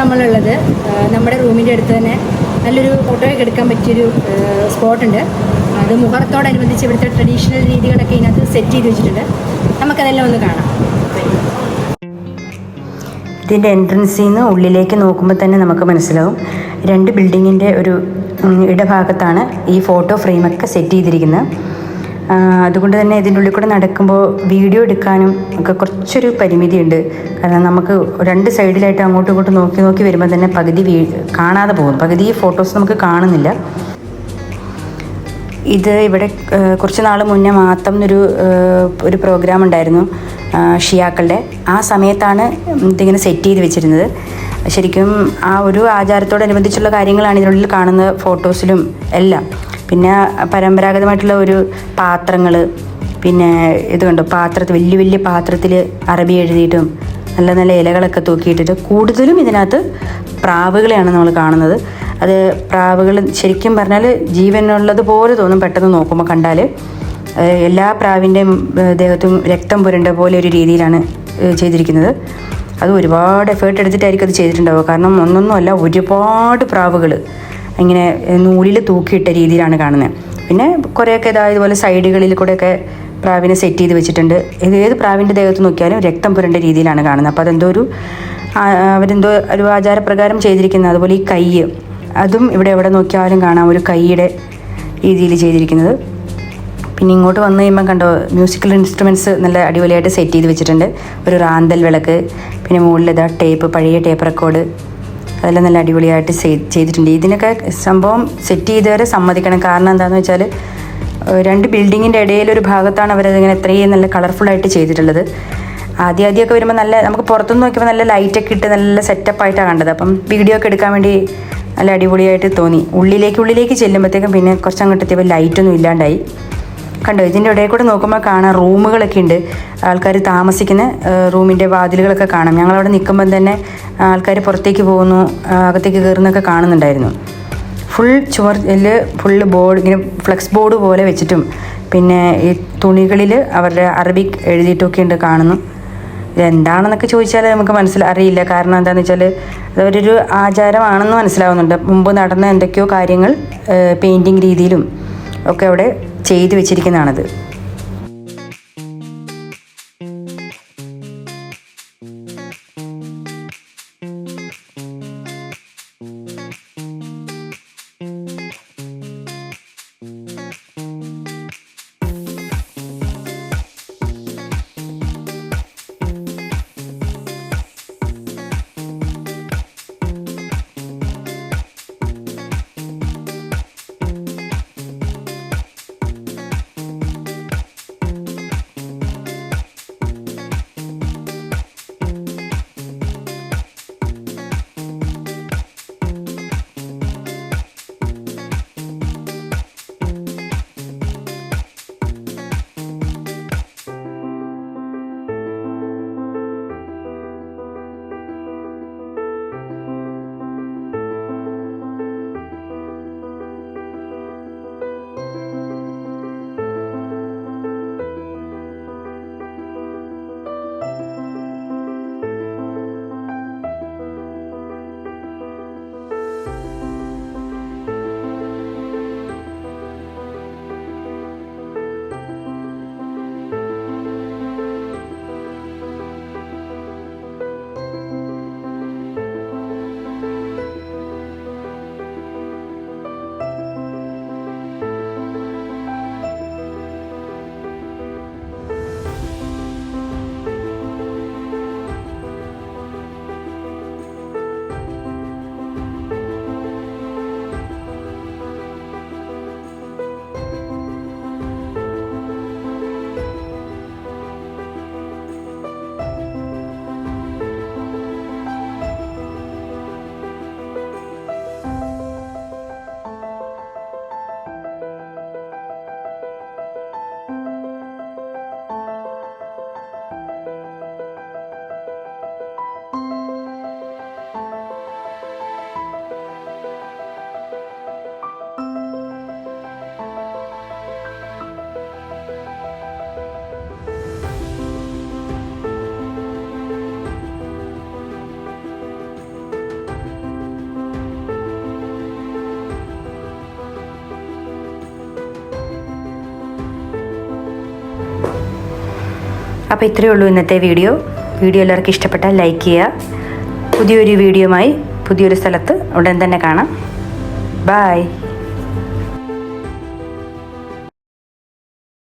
നമ്മളുള്ളത്. നമ്മുടെ റൂമിന്റെ അടുത്ത് തന്നെ നല്ലൊരു ഫോട്ടോയൊക്കെ എടുക്കാൻ പറ്റിയൊരു സ്പോട്ടുണ്ട് അത് മുഹൂർത്തോടനുബന്ധിച്ച് ഇവിടുത്തെ ട്രഡീഷണൽ രീതികളൊക്കെ ഇതിനകത്ത് സെറ്റ് ചെയ്ത് വെച്ചിട്ടുണ്ട്. നമുക്കതെല്ലാം ഒന്ന് കാണാം. ഇതിന്റെ എൻട്രൻസിൽ നിന്ന് ഉള്ളിലേക്ക് നോക്കുമ്പോൾ തന്നെ നമുക്ക് മനസ്സിലാവും. രണ്ട് ബിൽഡിങ്ങിന്റെ ഒരു ഇടഭാഗത്താണ് ഈ ഫോട്ടോ ഫ്രെയിമൊക്കെ സെറ്റ് ചെയ്തിരിക്കുന്നത്. അതുകൊണ്ട് തന്നെ ഇതിന്റെ ഉള്ളിൽ കൂടെ നടക്കുമ്പോൾ വീഡിയോ എടുക്കാനും ഒക്കെ കുറച്ചൊരു പരിമിതിയുണ്ട്. കാരണം നമുക്ക് രണ്ട് സൈഡിലായിട്ട് അങ്ങോട്ടും ഇങ്ങോട്ടും നോക്കി നോക്കി വരുമ്പോൾ തന്നെ പകുതി വീ കാണാതെ പോകും. പകുതി ഫോട്ടോസ് നമുക്ക് കാണുന്നില്ല. ഇത് ഇവിടെ കുറച്ച് നാൾ മുന്നേ മാത്രം എന്നൊരു ഒരു പ്രോഗ്രാം ഉണ്ടായിരുന്നു ഷിയാക്കളുടെ. ആ സമയത്താണ് ഇതിങ്ങനെ സെറ്റ് ചെയ്ത് വെച്ചിരുന്നത്. ശരിക്കും ആ ഒരു ആചാരത്തോടനുബന്ധിച്ചുള്ള കാര്യങ്ങളാണ് ഇതിനുള്ളിൽ കാണുന്ന ഫോട്ടോസിലും എല്ലാം. പിന്നെ പരമ്പരാഗതമായിട്ടുള്ള ഒരു പാത്രങ്ങൾ പിന്നെ ഇത് കണ്ടോ പാത്രത്തിൽ വലിയ വലിയ പാത്രത്തിൽ അറബി എഴുതിയിട്ടും നല്ല നല്ല ഇലകളൊക്കെ തൂക്കിയിട്ടിട്ട് കൂടുതലും ഇതിനകത്ത് പ്രാവുകളെയാണ് നമ്മൾ കാണുന്നത്. അത് പ്രാവുകൾ ശരിക്കും പറഞ്ഞാൽ ജീവനുള്ളത് പോലെ തോന്നും പെട്ടെന്ന് നോക്കുമ്പോൾ കണ്ടാൽ എല്ലാ പ്രാവിന്റെയും ദേഹത്തും രക്തം പുരണ്ട പോലെ ഒരു രീതിയിലാണ് ചെയ്തിരിക്കുന്നത്. അത് ഒരുപാട് എഫേർട്ട് എടുത്തിട്ടായിരിക്കും അത് ചെയ്തിട്ടുണ്ടാവുക. കാരണം ഒന്നൊന്നുമല്ല ഒരുപാട് പ്രാവുകൾ ഇങ്ങനെ നൂലിൽ തൂക്കിയിട്ട രീതിയിലാണ് കാണുന്നത്. പിന്നെ കുറേയൊക്കെ ഇതാ ഇതുപോലെ സൈഡുകളിൽ കൂടെയൊക്കെ പ്രാവിനെ സെറ്റ് ചെയ്ത് വെച്ചിട്ടുണ്ട്. ഇത് ഏത് പ്രാവിന്റെ ദേഹത്ത് നോക്കിയാലും രക്തം പുരണ്ട രീതിയിലാണ് കാണുന്നത്. അപ്പോൾ അതെന്തോ ഒരു അവരെന്തോ ഒരു ആചാരപ്രകാരം ചെയ്തിരിക്കുന്നത്. അതുപോലെ ഈ കൈ അതും ഇവിടെ എവിടെ നോക്കിയാലും കാണാം ഒരു കൈയുടെ രീതിയിൽ ചെയ്തിരിക്കുന്നത്. പിന്നെ ഇങ്ങോട്ട് വന്നു കഴിയുമ്പോൾ കണ്ടോ മ്യൂസിക്കൽ ഇൻസ്ട്രുമെന്റ്സ് നല്ല അടിപൊളിയായിട്ട് സെറ്റ് ചെയ്ത് വെച്ചിട്ടുണ്ട്. ഒരു റാന്തൽ വിളക്ക് പിന്നെ മുകളിൽ ഇതാ ടേപ്പ് പഴയ ടേപ്പ് റെക്കോർഡ് അതെല്ലാം നല്ല അടിപൊളിയായിട്ട് ചെയ്തിട്ടുണ്ട്. ഇതിനൊക്കെ സംഭവം സെറ്റ് ചെയ്തവരെ സമ്മതിക്കണം. കാരണം എന്താണെന്ന് വെച്ചാൽ രണ്ട് ബിൽഡിങ്ങിന്റെ ഇടയിലൊരു ഭാഗത്താണ് അവരതിങ്ങനെ ഇത്രയും നല്ല കളർഫുള്ളായിട്ട് ചെയ്തിട്ടുള്ളത്. ആദ്യം ആദ്യമൊക്കെ വരുമ്പോൾ നല്ല നമുക്ക് പുറത്തുനിന്ന് നോക്കിയപ്പോൾ നല്ല ലൈറ്റൊക്കെ ഇട്ട് നല്ല സെറ്റപ്പ് ആയിട്ടാണ് കണ്ടത്. അപ്പം വീഡിയോ ഒക്കെ എടുക്കാൻ വേണ്ടി നല്ല അടിപൊളിയായിട്ട് തോന്നി. ഉള്ളിലേക്ക് ഉള്ളിലേക്ക് ചെല്ലുമ്പോഴത്തേക്കും പിന്നെ കുറച്ച് അങ്ങോട്ട് എത്തിയപ്പോൾ ലൈറ്റൊന്നും ഇല്ലാണ്ടായി. കണ്ടോ ഇതിന്റെ ഇടയിൽ കൂടെ നോക്കുമ്പോൾ കാണാം റൂമുകളൊക്കെ ഉണ്ട്. ആൾക്കാർ താമസിക്കുന്ന റൂമിന്റെ വാതിലുകളൊക്കെ കാണാം. ഞങ്ങളവിടെ നിൽക്കുമ്പം തന്നെ ആൾക്കാർ പുറത്തേക്ക് പോകുന്നു അകത്തേക്ക് കയറുന്നൊക്കെ കാണുന്നുണ്ടായിരുന്നു. ഫുൾ ചുമരിൽ ഫുള്ള് ബോർഡ് ഇങ്ങനെ ഫ്ലെക്സ് ബോർഡ് പോലെ വെച്ചിട്ടും പിന്നെ ഈ തുണികളിൽ അവരുടെ അറബിക് എഴുതിയിട്ടൊക്കെ ഉണ്ട് കാണുന്നു. ഇതെന്താണെന്നൊക്കെ ചോദിച്ചാൽ നമുക്ക് മനസ്സിൽ അറിയില്ല. കാരണം എന്താണെന്ന് വെച്ചാൽ അതൊരു ആചാരമാണെന്ന് മനസ്സിലാവുന്നുണ്ട്. മുമ്പ് നടന്ന എന്തൊക്കെയോ കാര്യങ്ങൾ പെയിന്റിങ് രീതിയിലും ഒക്കെ അവിടെ ചെയ്തു വെച്ചിരിക്കുന്നതാണത്. അപ്പോൾ ഇത്രയേ ഉള്ളൂ ഇന്നത്തെ വീഡിയോ. വീഡിയോ എല്ലാവർക്കും ഇഷ്ടപ്പെട്ടാൽ ലൈക്ക് ചെയ്യുക. പുതിയൊരു വീഡിയോയുമായി പുതിയൊരു സ്ഥലത്ത് ഉടൻ തന്നെ കാണാം. ബായ്